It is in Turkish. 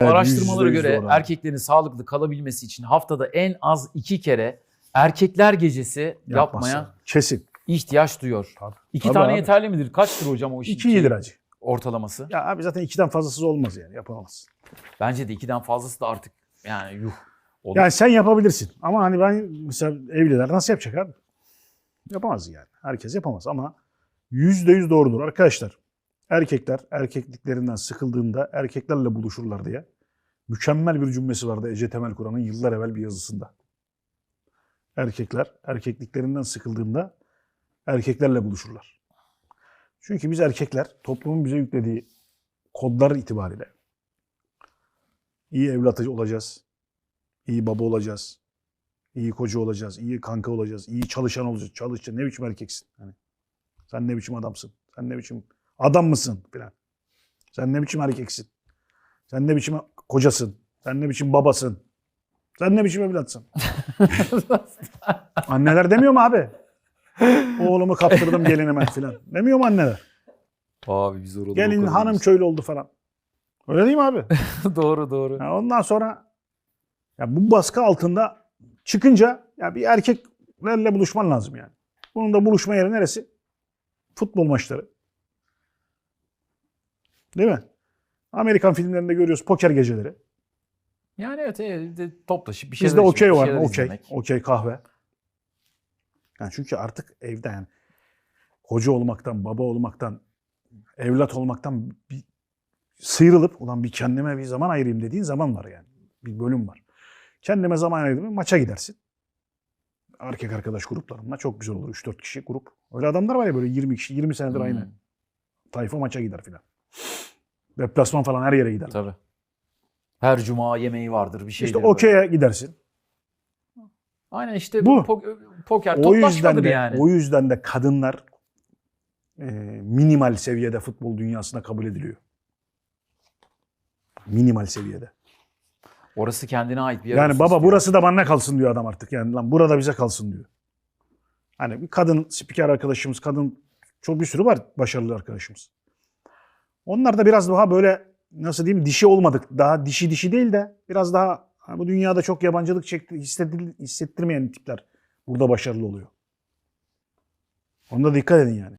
Araştırmalara göre abi. erkeklerin sağlıklı kalabilmesi için haftada en az iki kere erkekler gecesi Yapmazsa. yapmaya Kesin. ihtiyaç duyuyor. Tabii. İki Tabii tane abi. yeterli midir? Kaçtır hocam o işin İki iyidir hacı. ortalaması? Ya abi zaten ikiden fazlasız olmaz yani yapamaz. Bence de ikiden fazlası da artık yani yuh. Olur. Yani sen yapabilirsin ama hani ben mesela evliler nasıl yapacak abi? Yapamaz yani. Herkes yapamaz ama yüzde yüz doğrudur arkadaşlar. Erkekler erkekliklerinden sıkıldığında erkeklerle buluşurlar diye mükemmel bir cümlesi vardı Ece Temel Kur'an'ın yıllar evvel bir yazısında. Erkekler erkekliklerinden sıkıldığında erkeklerle buluşurlar. Çünkü biz erkekler toplumun bize yüklediği kodlar itibariyle iyi evlat olacağız, iyi baba olacağız, iyi koca olacağız, iyi kanka olacağız, iyi çalışan olacağız. Çalışacaksın. Ne biçim erkeksin? Hani sen ne biçim adamsın? Sen ne biçim adam mısın filan? Sen ne biçim erkeksin? Sen ne biçim kocasın? Sen ne biçim babasın? Sen ne biçim evlatsın? Anneler demiyor mu abi? Oğlumu kaptırdım gelinime filan. Demiyor mu anneler? Abi biz orada Gelin hanım köylü oldu falan. Öyle değil mi abi? doğru doğru. Ya ondan sonra ya bu baskı altında çıkınca ya bir erkeklerle buluşman lazım yani. Bunun da buluşma yeri neresi? Futbol maçları. Değil mi? Amerikan filmlerinde görüyoruz poker geceleri. Yani evet evde toplaşıp bir şeyler Bizde okey var mı? Okey. Okey kahve. Yani çünkü artık evde yani koca olmaktan, baba olmaktan, evlat olmaktan bir sıyrılıp ulan bir kendime bir zaman ayırayım dediğin zaman var yani. Bir bölüm var. Kendime zaman ayırdım maça gidersin. Erkek arkadaş gruplarında çok güzel olur. 3-4 kişi grup. Öyle adamlar var ya böyle 20 kişi, 20 senedir Hmm, aynı. Tayfa maça gider filan. Deplasman falan her yere gider. Tabii. Her cuma yemeği vardır bir şey. İşte okey'e gidersin. Aynen işte Bu. bu po- poker O yüzden de yani. o yüzden de kadınlar e, minimal seviyede futbol dünyasına kabul ediliyor. Minimal seviyede. Orası kendine ait bir yer Yani baba istiyor. burası da bana kalsın diyor adam artık. Yani lan burada bize kalsın diyor. Hani bir kadın spiker arkadaşımız, kadın çok bir sürü var başarılı arkadaşımız. Onlar da biraz daha böyle nasıl diyeyim dişi olmadık. Daha dişi dişi değil de biraz daha bu dünyada çok yabancılık çekti, hissettir- hissettirmeyen tipler burada başarılı oluyor. Onda dikkat edin yani.